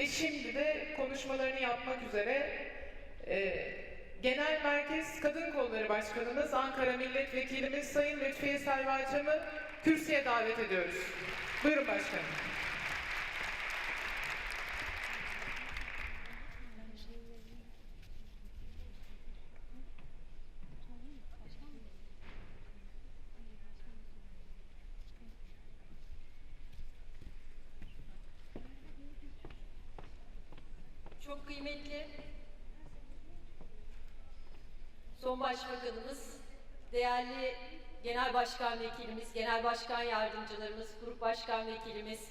Ve şimdi de konuşmalarını yapmak üzere e, Genel Merkez Kadın Kolları Başkanımız, Ankara Milletvekilimiz Sayın Lütfiye Selvaçam'ı kürsüye davet ediyoruz. Buyurun başkanım. Çok kıymetli son başbakanımız, değerli genel başkan vekilimiz, genel başkan yardımcılarımız, grup başkan vekilimiz,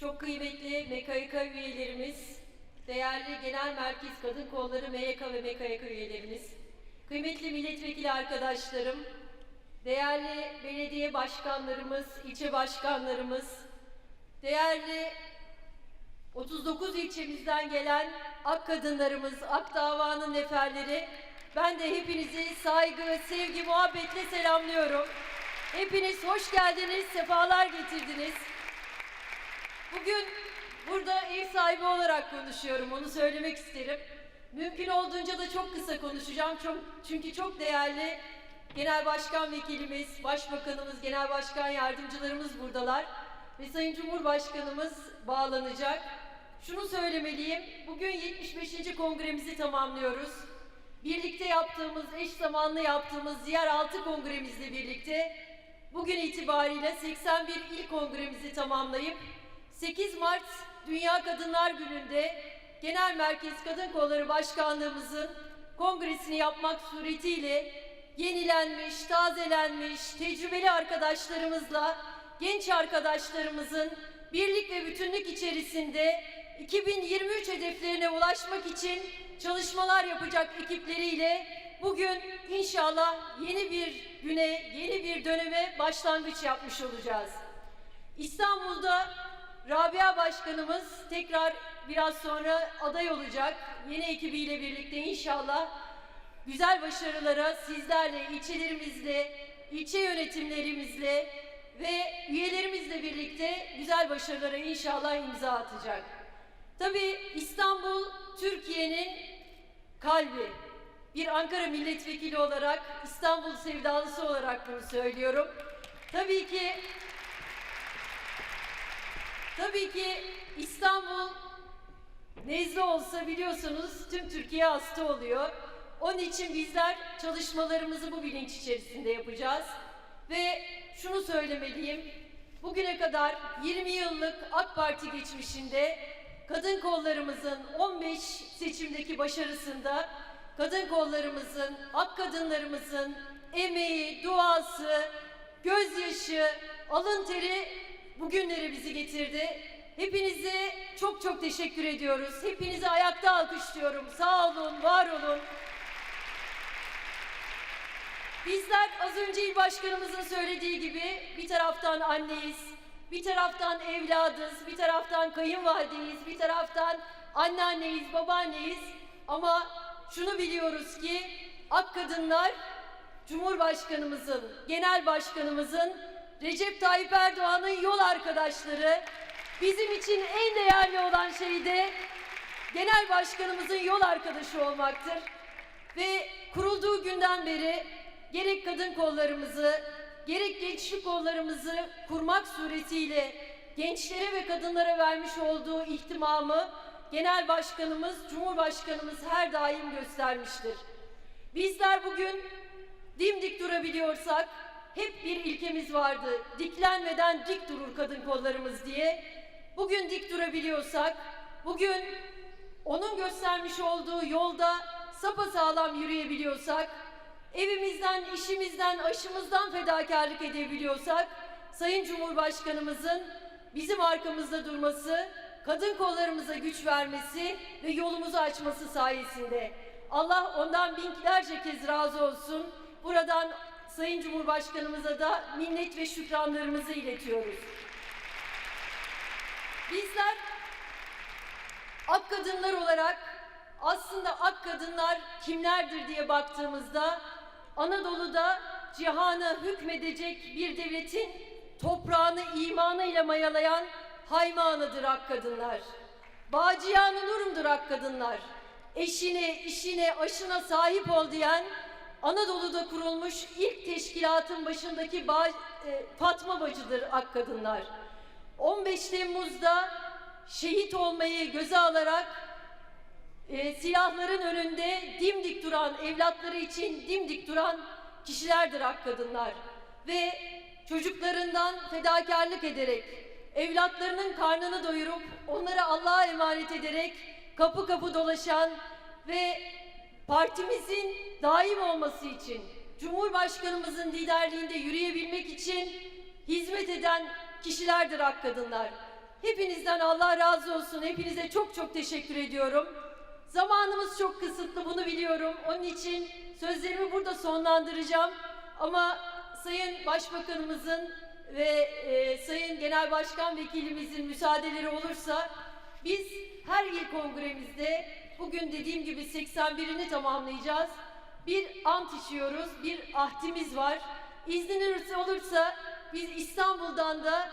çok kıymetli MKYK üyelerimiz, değerli genel merkez kadın kolları MYK ve MKYK üyelerimiz, kıymetli milletvekili arkadaşlarım, değerli belediye başkanlarımız, ilçe başkanlarımız, değerli 39 ilçemizden gelen ak kadınlarımız, ak davanın neferleri, ben de hepinizi saygı, sevgi, muhabbetle selamlıyorum. Hepiniz hoş geldiniz, sefalar getirdiniz. Bugün burada ev sahibi olarak konuşuyorum, onu söylemek isterim. Mümkün olduğunca da çok kısa konuşacağım çok, çünkü çok değerli Genel Başkan Vekilimiz, Başbakanımız, Genel Başkan Yardımcılarımız buradalar. Ve Sayın Cumhurbaşkanımız bağlanacak. Şunu söylemeliyim, bugün 75. kongremizi tamamlıyoruz. Birlikte yaptığımız, eş zamanlı yaptığımız diğer 6 kongremizle birlikte bugün itibariyle 81 il kongremizi tamamlayıp 8 Mart Dünya Kadınlar Günü'nde Genel Merkez Kadın Kolları Başkanlığımızın kongresini yapmak suretiyle yenilenmiş, tazelenmiş, tecrübeli arkadaşlarımızla, genç arkadaşlarımızın birlik ve bütünlük içerisinde 2023 hedeflerine ulaşmak için çalışmalar yapacak ekipleriyle bugün inşallah yeni bir güne, yeni bir döneme başlangıç yapmış olacağız. İstanbul'da Rabia Başkanımız tekrar biraz sonra aday olacak. Yeni ekibiyle birlikte inşallah güzel başarılara sizlerle, ilçelerimizle, ilçe yönetimlerimizle ve üyelerimizle birlikte güzel başarılara inşallah imza atacak. Tabii İstanbul Türkiye'nin kalbi. Bir Ankara milletvekili olarak, İstanbul sevdalısı olarak bunu söylüyorum. Tabii ki Tabii ki İstanbul nezle olsa biliyorsunuz tüm Türkiye hasta oluyor. Onun için bizler çalışmalarımızı bu bilinç içerisinde yapacağız. Ve şunu söylemeliyim. Bugüne kadar 20 yıllık AK Parti geçmişinde kadın kollarımızın 15 seçimdeki başarısında kadın kollarımızın, ak kadınlarımızın emeği, duası, gözyaşı, alın teri bugünlere bizi getirdi. Hepinize çok çok teşekkür ediyoruz. Hepinizi ayakta alkışlıyorum. Sağ olun, var olun. Bizler az önce il başkanımızın söylediği gibi bir taraftan anneyiz, bir taraftan evladız, bir taraftan kayınvalideyiz, bir taraftan anneanneyiz, babaanneyiz. Ama şunu biliyoruz ki ak kadınlar Cumhurbaşkanımızın, Genel Başkanımızın, Recep Tayyip Erdoğan'ın yol arkadaşları. Bizim için en değerli olan şey de Genel Başkanımızın yol arkadaşı olmaktır. Ve kurulduğu günden beri gerek kadın kollarımızı, gerek gençlik kollarımızı kurmak suretiyle gençlere ve kadınlara vermiş olduğu ihtimamı Genel Başkanımız, Cumhurbaşkanımız her daim göstermiştir. Bizler bugün dimdik durabiliyorsak, hep bir ilkemiz vardı, diklenmeden dik durur kadın kollarımız diye. Bugün dik durabiliyorsak, bugün onun göstermiş olduğu yolda sapasağlam yürüyebiliyorsak, evimizden, işimizden, aşımızdan fedakarlık edebiliyorsak, Sayın Cumhurbaşkanımızın bizim arkamızda durması, kadın kollarımıza güç vermesi ve yolumuzu açması sayesinde. Allah ondan binlerce kez razı olsun. Buradan Sayın Cumhurbaşkanımıza da minnet ve şükranlarımızı iletiyoruz. Bizler ak kadınlar olarak aslında ak kadınlar kimlerdir diye baktığımızda Anadolu'da cihana hükmedecek bir devletin toprağını imanıyla mayalayan haymağınıdır ak kadınlar. Bağcıyan Nurum'dur ak kadınlar. Eşine, işine, aşına sahip ol diyen Anadolu'da kurulmuş ilk teşkilatın başındaki Ba- e, Fatma Bacı'dır ak kadınlar. 15 Temmuz'da şehit olmayı göze alarak e, silahların önünde dimdik duran, evlatları için dimdik duran kişilerdir ak kadınlar. Ve çocuklarından fedakarlık ederek, evlatlarının karnını doyurup, onları Allah'a emanet ederek kapı kapı dolaşan ve partimizin daim olması için, Cumhurbaşkanımızın liderliğinde yürüyebilmek için hizmet eden kişilerdir ak kadınlar. Hepinizden Allah razı olsun. Hepinize çok çok teşekkür ediyorum. Zamanımız çok kısıtlı bunu biliyorum. Onun için sözlerimi burada sonlandıracağım. Ama Sayın Başbakanımızın ve e, Sayın Genel Başkan Vekilimizin müsaadeleri olursa biz her il kongremizde bugün dediğim gibi 81'ini tamamlayacağız. Bir ant içiyoruz, bir ahdimiz var. İzniniz olursa biz İstanbul'dan da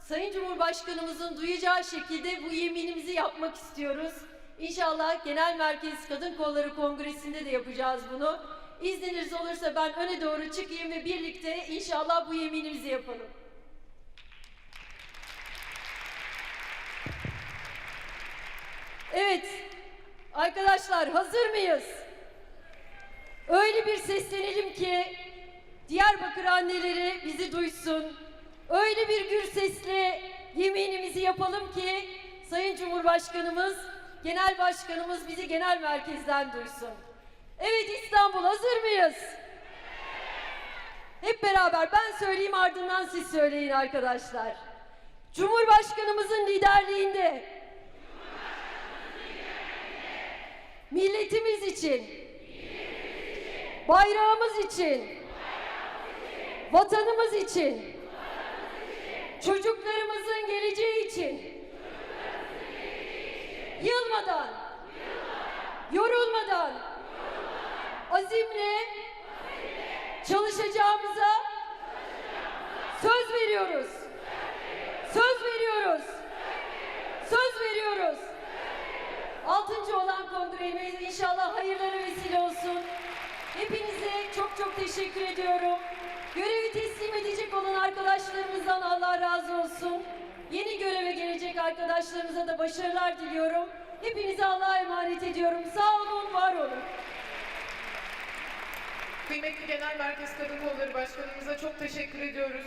Sayın Cumhurbaşkanımızın duyacağı şekilde bu yeminimizi yapmak istiyoruz. İnşallah Genel Merkez Kadın Kolları Kongresi'nde de yapacağız bunu. İzniniz olursa ben öne doğru çıkayım ve birlikte inşallah bu yeminimizi yapalım. Evet, arkadaşlar hazır mıyız? Öyle bir seslenelim ki Diyarbakır anneleri bizi duysun. Öyle bir gür sesle yeminimizi yapalım ki Sayın Cumhurbaşkanımız, Genel Başkanımız bizi genel merkezden duysun. Evet İstanbul hazır mıyız? Hep beraber ben söyleyeyim ardından siz söyleyin arkadaşlar. Cumhurbaşkanımızın liderliğinde milletimiz için, bayrağımız için, vatanımız için, çocuklarımızın geleceği için, yılmadan, yorulmadan, azimle çalışacağımıza söz veriyoruz. Söz veriyoruz. Söz veriyoruz. Altıncı olan kongremiz inşallah hayırlara vesile olsun. Hepinize çok çok teşekkür ediyorum. Görevi teslim edecek olan arkadaşlarımızdan Allah razı olsun. Yeni göreve gelecek arkadaşlarımıza da başarılar diliyorum. Hepinize Allah'a emanet ediyorum. Sağ olun, var olun. Kıymetli Genel Merkez Kadın Kolları Başkanımıza çok teşekkür ediyoruz.